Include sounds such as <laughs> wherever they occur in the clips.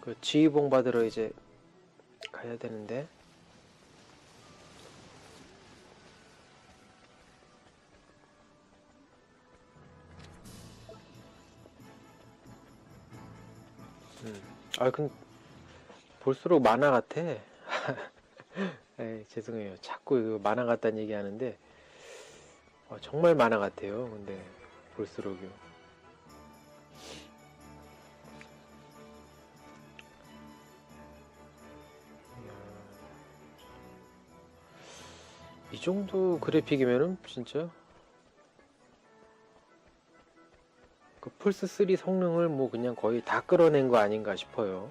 그 지휘봉 받으러 이제 가야 되는데 음. 아, 근 볼수록 만화 같아. <laughs> 에이, 죄송해요. 자꾸 만화 같다는 얘기 하는데 어, 정말 만화 같아요. 근데 볼수록요. 이 정도 그래픽이면은 진짜 그 플스 3 성능을 뭐 그냥 거의 다 끌어낸 거 아닌가 싶어요.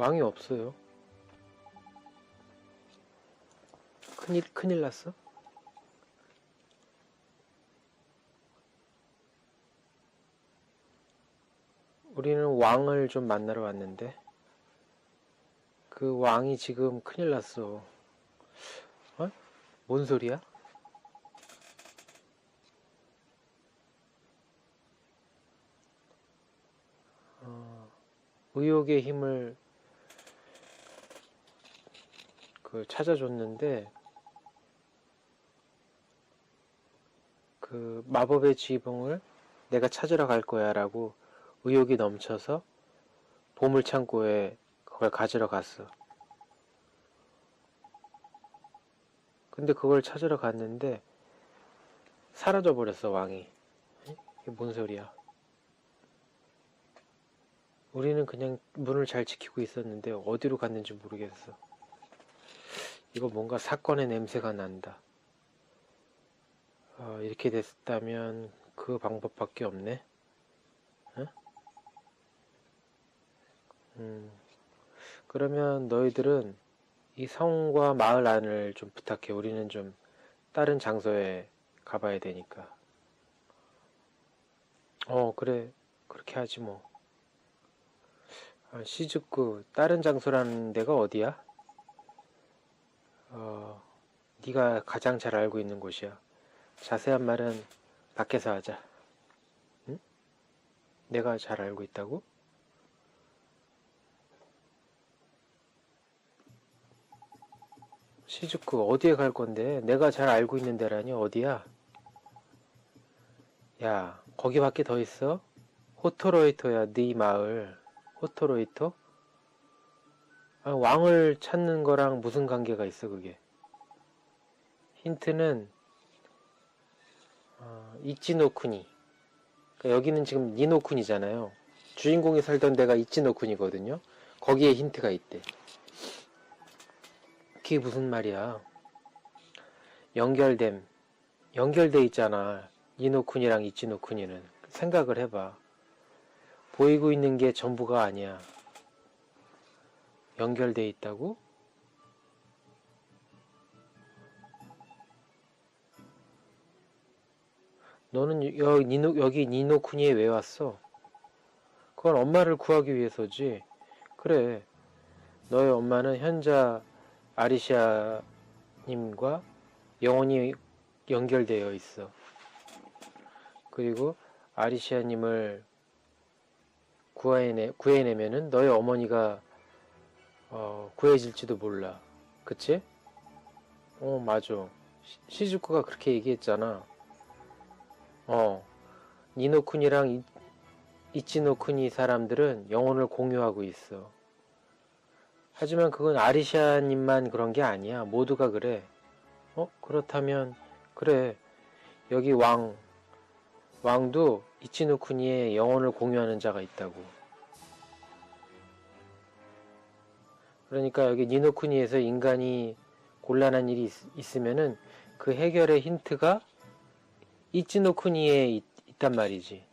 왕이 없어요. 큰일, 큰일 났어? 우리는 왕을 좀 만나러 왔는데, 그 왕이 지금 큰일 났어. 어? 뭔 소리야? 어, 의욕의 힘을 그 찾아줬는데 그 마법의 지붕을 내가 찾으러 갈 거야 라고 의욕이 넘쳐서 보물 창고에 그걸 가지러 갔어. 근데 그걸 찾으러 갔는데 사라져 버렸어 왕이. 이게 뭔 소리야? 우리는 그냥 문을 잘 지키고 있었는데 어디로 갔는지 모르겠어. 이거 뭔가 사건의 냄새가 난다. 어, 이렇게 됐다면 그 방법밖에 없네. 어? 음, 그러면 너희들은 이 성과 마을 안을 좀 부탁해. 우리는 좀 다른 장소에 가봐야 되니까. 어, 그래. 그렇게 하지 뭐. 아, 시즈쿠, 다른 장소라는 데가 어디야? 어, 네가 가장 잘 알고 있는 곳이야. 자세한 말은 밖에서 하자. 응? 내가 잘 알고 있다고? 시즈쿠 어디에 갈 건데? 내가 잘 알고 있는 데라니 어디야? 야, 거기밖에 더 있어? 호토로이토야, 네 마을. 호토로이토? 아, 왕을 찾는 거랑 무슨 관계가 있어, 그게? 힌트는, 어, 이치노쿠니. 그러니까 여기는 지금 니노쿠니잖아요. 주인공이 살던 데가 이치노쿠니거든요. 거기에 힌트가 있대. 그게 무슨 말이야? 연결됨. 연결돼 있잖아. 니노쿠니랑 이치노쿠니는. 생각을 해봐. 보이고 있는 게 전부가 아니야. 연결돼 있다고? 너는 여, 니노, 여기 니노쿠니에 왜 왔어? 그건 엄마를 구하기 위해서지. 그래. 너의 엄마는 현자 아리시아님과 영원히 연결되어 있어. 그리고 아리시아님을 구해내, 구해내면은 너의 어머니가 어, 구해질지도 몰라. 그치? 어, 맞아. 시, 시즈쿠가 그렇게 얘기했잖아. 어, 니노쿤이랑 이, 이치노쿠니 사람들은 영혼을 공유하고 있어. 하지만 그건 아리샤님만 그런 게 아니야. 모두가 그래. 어? 그렇다면, 그래. 여기 왕, 왕도 이치노쿠니의 영혼을 공유하는 자가 있다고. 그러니까 여기 니노쿠니에서 인간이 곤란한 일이 있, 으면은그 해결의 힌트가 이치노쿠니에 있, 단 말이지.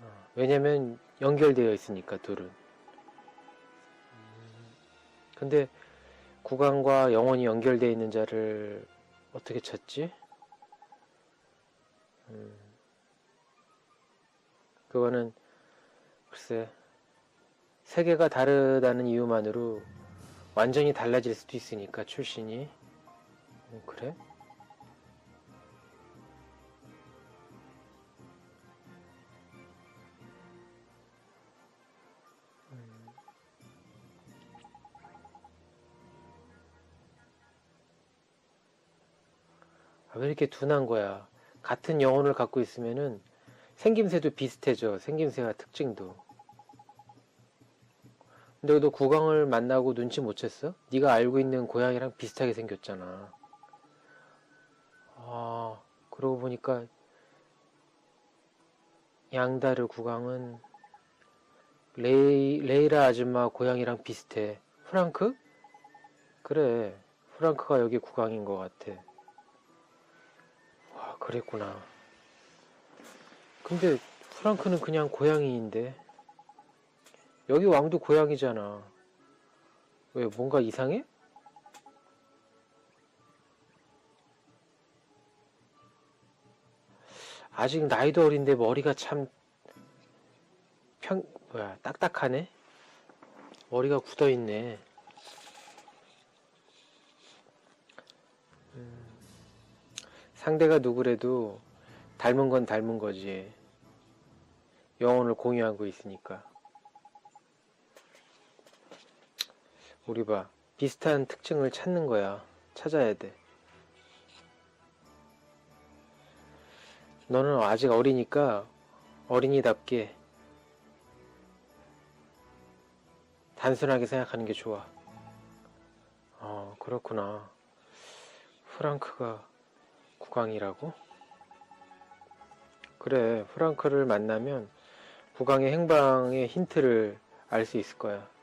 어, 왜냐면 연결되어 있으니까 둘은. 근데 구강과 영혼이 연결되어 있는 자를 어떻게 찾지? 음, 그거는 글쎄 세계가 다르다는 이유만으로 완전히 달라질 수도 있으니까 출신이 음, 그래? 아, 왜 이렇게 둔한 거야? 같은 영혼을 갖고 있으면은 생김새도 비슷해져. 생김새와 특징도. 근데 너 구강을 만나고 눈치 못 챘어? 네가 알고 있는 고양이랑 비슷하게 생겼잖아. 아, 그러고 보니까 양다르 구강은 레이, 레이라 아줌마 고양이랑 비슷해. 프랑크? 그래. 프랑크가 여기 구강인 것 같아. 와, 그랬구나. 근데 프랑크는 그냥 고양이인데. 여기 왕도 고양이잖아. 왜, 뭔가 이상해? 아직 나이도 어린데 머리가 참 평, 뭐야, 딱딱하네? 머리가 굳어 있네. 음, 상대가 누구래도 닮은 건 닮은 거지. 영혼을 공유하고 있으니까. 우리 봐. 비슷한 특징을 찾는 거야. 찾아야 돼. 너는 아직 어리니까 어린이답게 단순하게 생각하는 게 좋아. 어, 그렇구나. 프랑크가 국왕이라고? 그래, 프랑크를 만나면 국왕의 행방의 힌트를 알 수 있을 거야.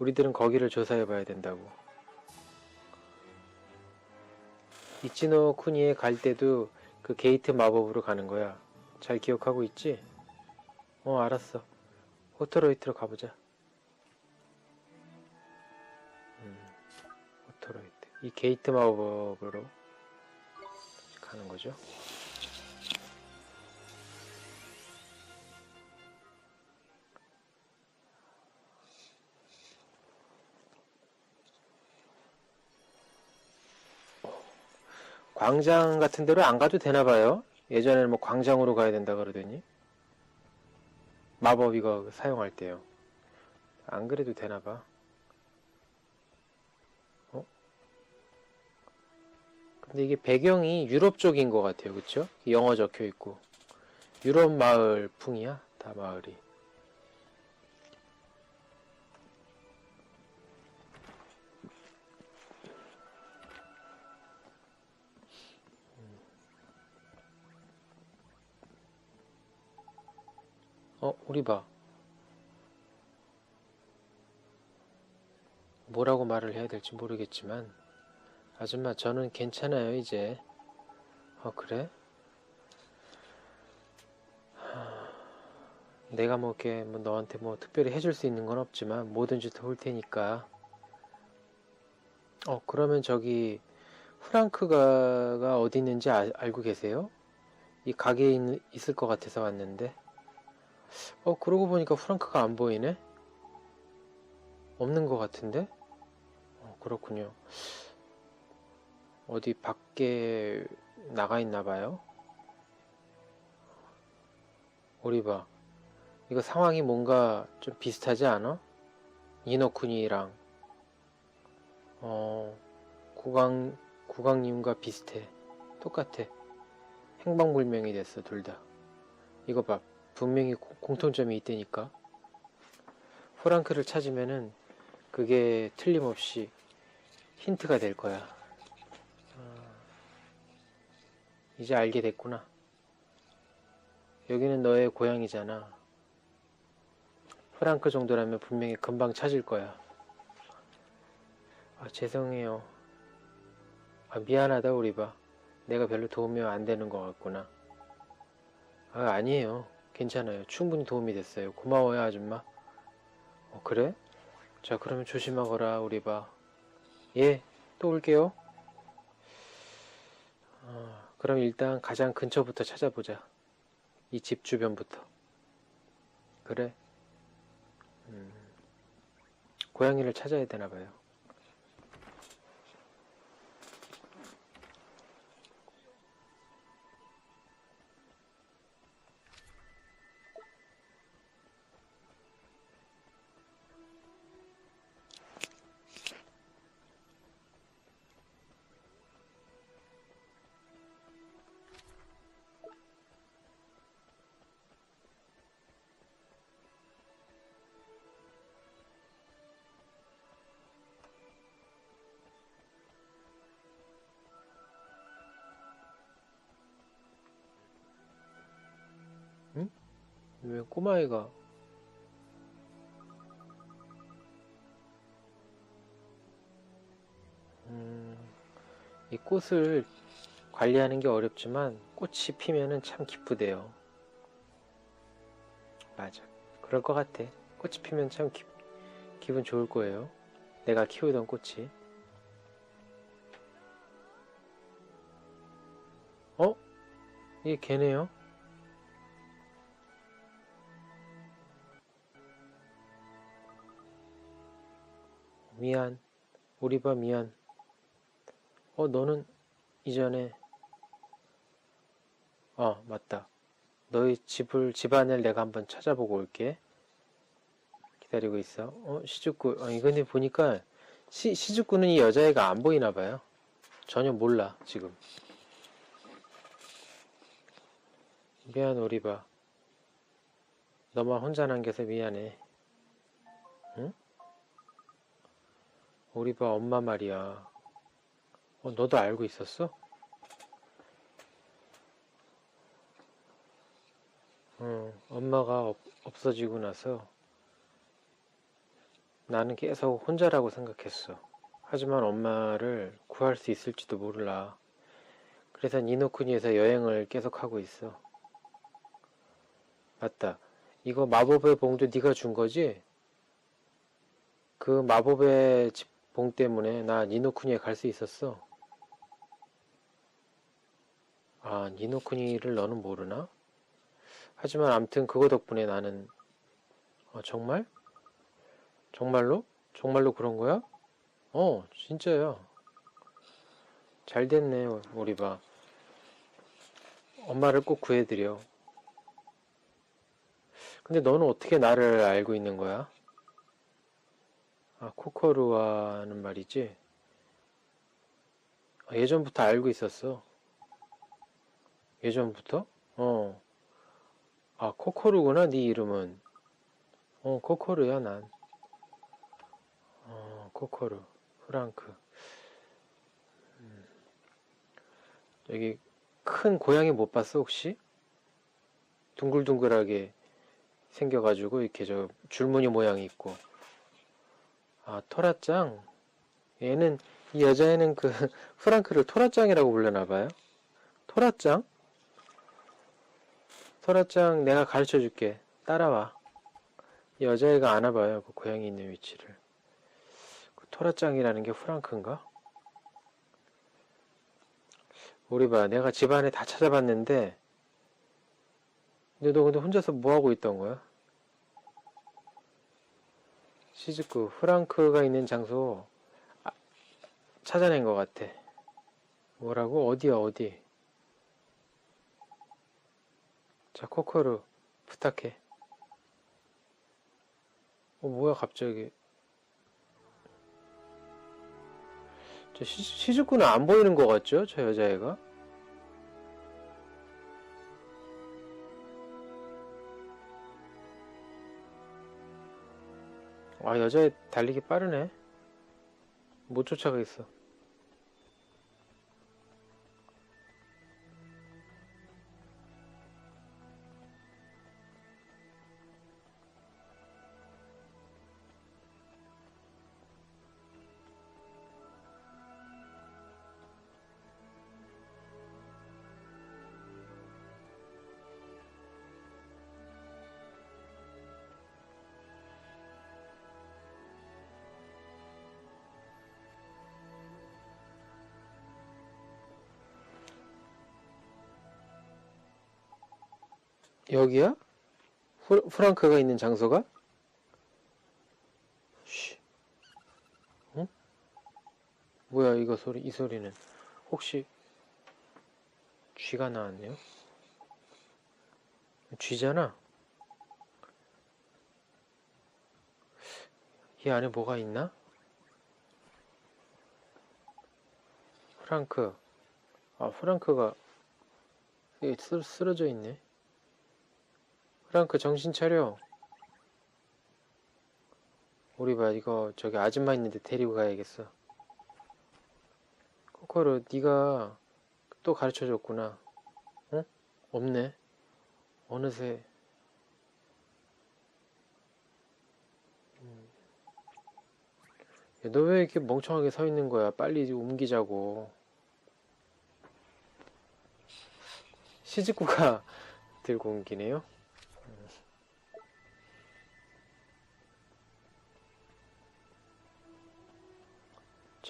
우리들은 거기를 조사해 봐야 된다고. 이치노 쿠니에 갈 때도 그 게이트 마법으로 가는 거야. 잘 기억하고 있지? 어, 알았어. 호토로이트로 가보자. 음, 호토로이트. 이 게이트 마법으로 가는 거죠. 광장 같은 데로 안 가도 되나 봐요. 예전에는 뭐 광장으로 가야 된다 그러더니 마법 이거 사용할 때요. 안 그래도 되나 봐. 어? 근데 이게 배경이 유럽 쪽인 것 같아요. 그쵸? 영어 적혀 있고. 유럽 마을 풍이야? 다 마을이. 어, 우리 봐. 뭐라고 말을 해야 될지 모르겠지만, 아줌마, 저는 괜찮아요, 이제. 어, 그래? 하, 내가 뭐 이렇게 뭐 너한테 뭐 특별히 해줄 수 있는 건 없지만, 뭐든지 도울 테니까. 어, 그러면 저기, 프랑크가가 어디 있는지 아- 알고 계세요? 이 가게에 있, 있을 것 같아서 왔는데. 어, 그러고 보니까 프랑크가 안 보이네? 없는 것 같은데? 어, 그렇군요. 어디 밖에 나가 있나 봐요? 봐. 이거 상황이 뭔가 좀 비슷하지 않아? 이노쿠니랑, 어, 국왕, 국왕님과 비슷해. 똑같아. 행방불명이 됐어, 둘 다. 이거 봐. 분명히 고- 공통점이 있다니까. 프랑크를 찾으면은 그게 틀림없이 힌트가 될 거야. 아, 이제 알게 됐구나. 여기는 너의 고향이잖아. 프랑크 정도라면 분명히 금방 찾을 거야. 아, 죄송해요. 아, 미안하다, 우리 봐. 내가 별로 도우면 안 되는 것 같구나. 아, 아니에요. 괜찮아요. 충분히 도움이 됐어요. 고마워요, 아줌마. 어, 그래? 자, 그러면 조심하거라, 우리 봐. 예, 또 올게요. 어, 그럼 일단 가장 근처부터 찾아보자. 이 집 주변부터. 그래. 음, 고양이를 찾아야 되나 봐요. 왜 꼬마애가 음, 이 꽃을 관리하는 게 어렵지만 꽃이 피면은 참 기쁘대요. 맞아. 그럴 것 같아. 꽃이 피면 참 기, 기분 좋을 거예요. 내가 키우던 꽃이. 어? 이게 걔네요? 미안. 우리 봐 미안. 어, 너는 이전에 어, 맞다. 너희 집을 집안을 내가 한번 찾아보고 올게. 기다리고 있어. 어, 시즈쿠. 어, 이거는 보니까 시, 시즈쿠는 이 여자애가 안 보이나 봐요. 전혀 몰라, 지금. 미안, 오리바. 너만 혼자 남겨서 미안해. 오리바 엄마 말이야. 어, 너도 알고 있었어? 응, 엄마가 없, 없어지고 나서 나는 계속 혼자라고 생각했어. 하지만 엄마를 구할 수 있을지도 몰라. 그래서 니노쿠니에서 여행을 계속 하고 있어. 맞다. 이거 마법의 봉도 네가 준 거지? 그 마법의 집- 봉 때문에 나 니노쿠니에 갈 수 있었어. 아, 니노쿠니를 너는 모르나? 하지만 암튼 그거 덕분에 나는 어, 정말? 정말로? 정말로 그런 거야? 어, 진짜야. 잘 됐네, 오리바. 엄마를 꼭 구해드려. 근데 너는 어떻게 나를 알고 있는 거야? 아, 코코루와는 말이지. 아, 예전부터 알고 있었어. 예전부터? 어. 아, 코코루구나, 네 이름은. 어, 코코루야, 난. 어, 코코루. 프랑크. 음. 여기 큰 고양이 못 봤어, 혹시? 둥글둥글하게 생겨가지고, 이렇게 저 줄무늬 모양이 있고. 아, 토라짱. 얘는, 이 여자애는 그, <laughs> 프랑크를 토라짱이라고 불러나 봐요. 토라짱? 토라짱 내가 가르쳐 줄게. 따라와. 이 여자애가 아나 봐요. 그 고양이 있는 위치를. 그 토라짱이라는 게 프랑크인가? 우리 봐. 내가 집안에 다 찾아봤는데, 근데 너 근데 혼자서 뭐 하고 있던 거야? 시즈쿠, 프랑크가 있는 장소 아, 찾아낸 것 같아. 뭐라고? 어디야, 어디? 자, 코코루, 부탁해. 어, 뭐야, 갑자기. 저 시, 시즈쿠는 안 보이는 것 같죠? 저 여자애가? 아, 여자애 달리기 빠르네. 못 쫓아가겠어. 여기야? 프, 프랑크가 있는 장소가? 쉬. 응? 뭐야 이거 소리 이 소리는 혹시 쥐가 나왔네요? 쥐잖아. 이 안에 뭐가 있나? 프랑크. 아, 프랑크가 쓰러져 있네. 프랑크 정신 차려. 우리 봐 이거 저기 아줌마 있는데 데리고 가야겠어. 코코로 네가 또 가르쳐 줬구나. 응? 없네. 어느새 너 왜 이렇게 멍청하게 서 있는 거야? 빨리 옮기자고. 시즈쿠가 <laughs> 들고 옮기네요.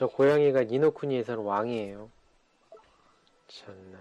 저 고양이가 니노쿠니에서는 왕이에요. 참나.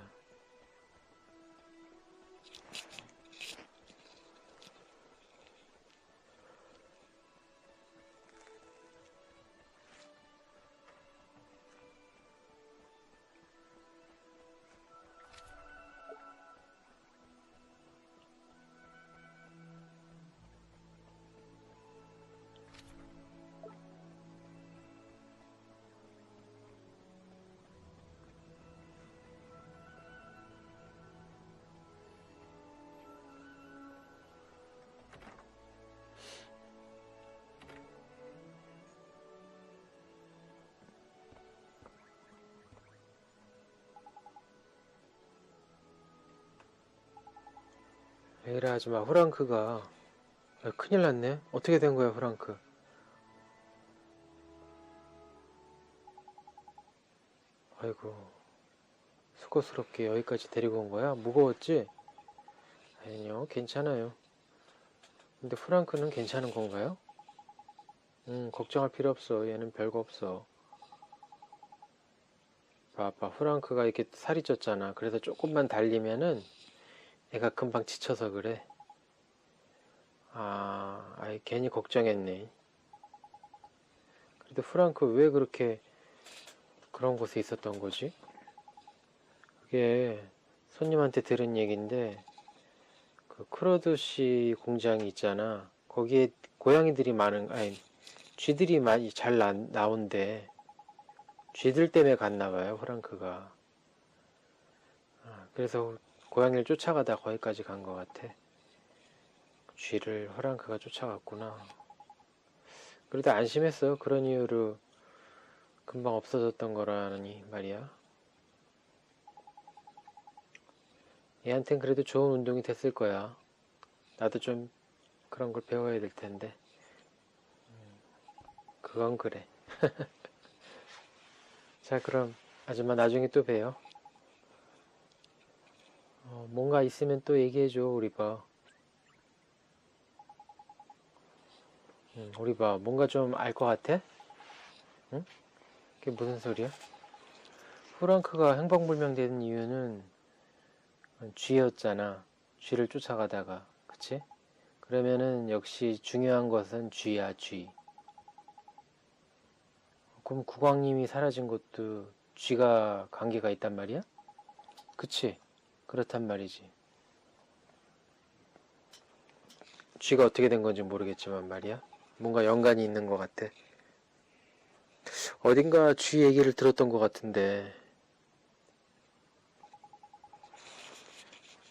에라 하지마 프랑크가. 아, 큰일 났네. 어떻게 된 거야 프랑크? 아이고 수고스럽게 여기까지 데리고 온 거야? 무거웠지? 아니요 괜찮아요. 근데 프랑크는 괜찮은 건가요? 음 걱정할 필요 없어. 얘는 별거 없어. 봐봐 프랑크가 이렇게 살이 쪘잖아. 그래서 조금만 달리면은 애가 금방 지쳐서 그래. 아, 아이, 괜히 걱정했네. 그래도 프랑크 왜 그렇게 그런 곳에 있었던 거지? 그게 손님한테 들은 얘기인데, 그 크로드시 공장이 있잖아. 거기에 고양이들이 많은, 아니, 쥐들이 많이 잘 나, 나온대. 쥐들 때문에 갔나 봐요, 프랑크가. 아, 그래서 고양이를 쫓아가다 거기까지 간 것 같아. 쥐를 허랑크가 쫓아갔구나. 그래도 안심했어. 그런 이유로 금방 없어졌던 거라니 말이야. 얘한텐 그래도 좋은 운동이 됐을 거야. 나도 좀 그런 걸 배워야 될 텐데. 음, 그건 그래. <laughs> 자, 그럼 아줌마 나중에 또 봬요. 어, 뭔가 있으면 또 얘기해줘, 우리 봐. 응, 우리 봐. 뭔가 좀 알 것 같아? 응? 그게 무슨 소리야? 프랑크가 행방불명 된 이유는 쥐였잖아. 쥐를 쫓아가다가. 그치? 그러면은 역시 중요한 것은 쥐야, 쥐. 그럼 국왕님이 사라진 것도 쥐가 관계가 있단 말이야? 그치? 그렇단 말이지. 쥐가 어떻게 된 건지 모르겠지만 말이야. 뭔가 연관이 있는 것 같아. 어딘가 쥐 얘기를 들었던 것 같은데.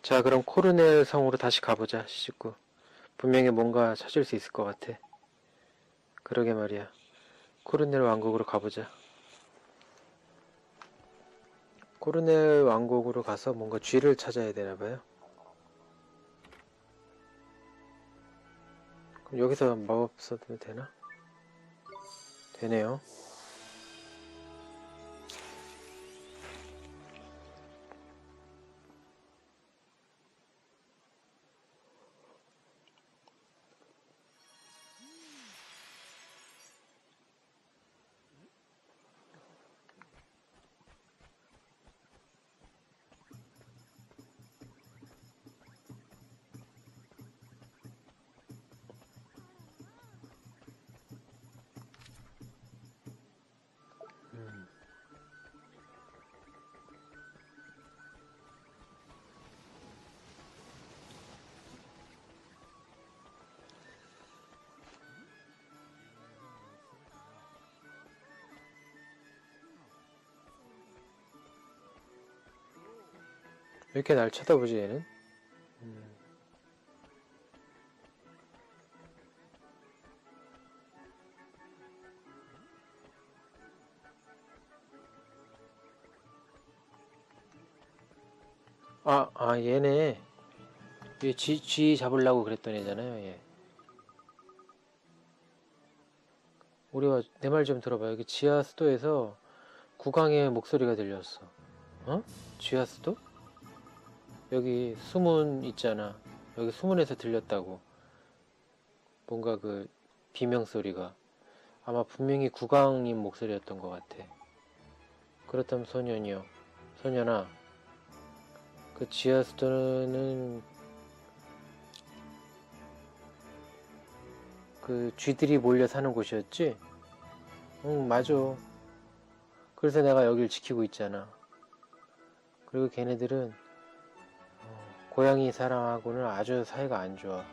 자, 그럼 코르넬 성으로 다시 가보자, 시식구. 분명히 뭔가 찾을 수 있을 것 같아. 그러게 말이야. 코르넬 왕국으로 가보자. 코르넬 왕국으로 가서 뭔가 쥐를 찾아야 되나 봐요. 그럼 여기서 마법 써도 되나? 되네요. 이렇게 날 쳐다보지 얘는? 음. 아, 아 얘네 얘 쥐, 쥐 잡으려고 그랬던 애잖아요 얘. 우리가 내 말 좀 들어봐 여기 지하 수도에서 국왕의 목소리가 들렸어 어? 지하 수도? 여기 수문 있잖아. 여기 수문에서 들렸다고. 뭔가 그 비명 소리가 아마 분명히 국왕님 목소리였던 것 같아. 그렇다면 소년이요. 소년아, 그 지하수도는 그 쥐들이 몰려 사는 곳이었지? 응, 맞아. 그래서 내가 여길 지키고 있잖아. 그리고 걔네들은 어, 고양이 사랑하고는 아주 사이가 안 좋아.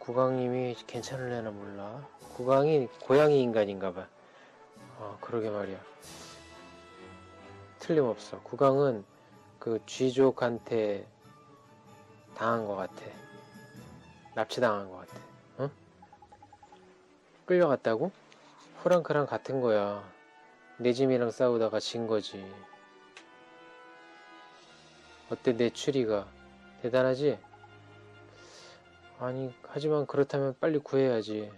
국왕님이 괜찮을래나 몰라. 국왕이 고양이 인간인가 봐. 어, 그러게 말이야. 틀림없어. 국왕은 그 쥐족한테 당한 것 같아. 납치당한 것 같아. 응? 끌려갔다고? 프랑크랑 같은 거야. 내 짐이랑 싸우다가 진 거지. 어때 내 추리가 대단하지? 아니 하지만 그렇다면 빨리 구해야지.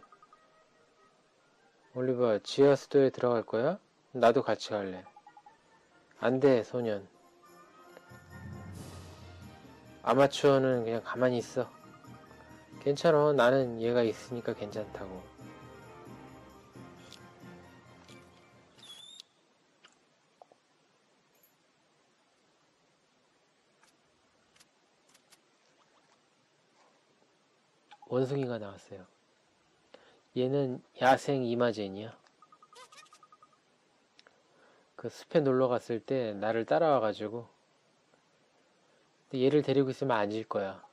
올리버 지하 수도에 들어갈 거야? 나도 같이 갈래. 안 돼 소년. 아마추어는 그냥 가만히 있어. 괜찮아. 나는 얘가 있으니까 괜찮다고 원숭이가 나왔어요. 얘는 야생 이마젠이야. 그 숲에 놀러 갔을 때 나를 따라와가지고 얘를 데리고 있으면 안 질 거야.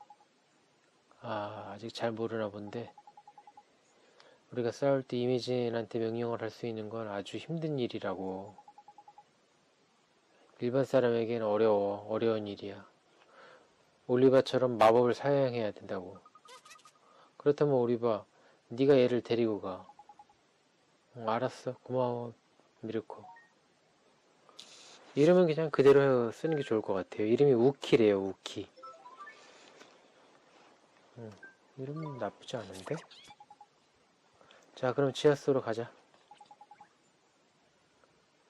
아, 아직 잘 모르나 본데 우리가 싸울 때 이미진한테 명령을 할 수 있는 건 아주 힘든 일이라고. 일반 사람에게는 어려워, 어려운 일이야. 올리바처럼 마법을 사용해야 된다고. 그렇다면 오리바, 네가 얘를 데리고 가. 응, 알았어. 고마워, 미르코. 이름은 그냥 그대로 쓰는 게 좋을 것 같아요. 이름이 우키래요, 우키. 응, 이름은 나쁘지 않은데? 자, 그럼 지하수로 가자.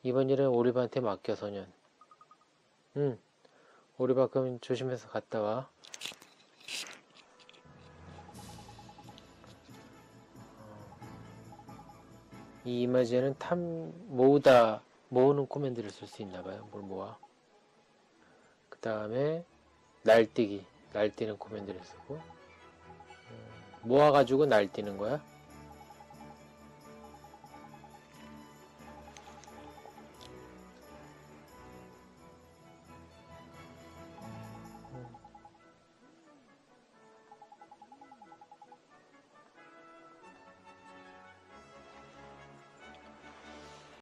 이번 일은 오리바한테 맡겨, 소년. 응, 오리바 그럼 조심해서 갔다 와. 이 이마지에는 탐 모으다 모으는 코맨드를 쓸 수 있나 봐요. 뭘 모아. 그 다음에 날뛰기 날뛰는 코맨드를 쓰고 음, 모아가지고 날뛰는 거야.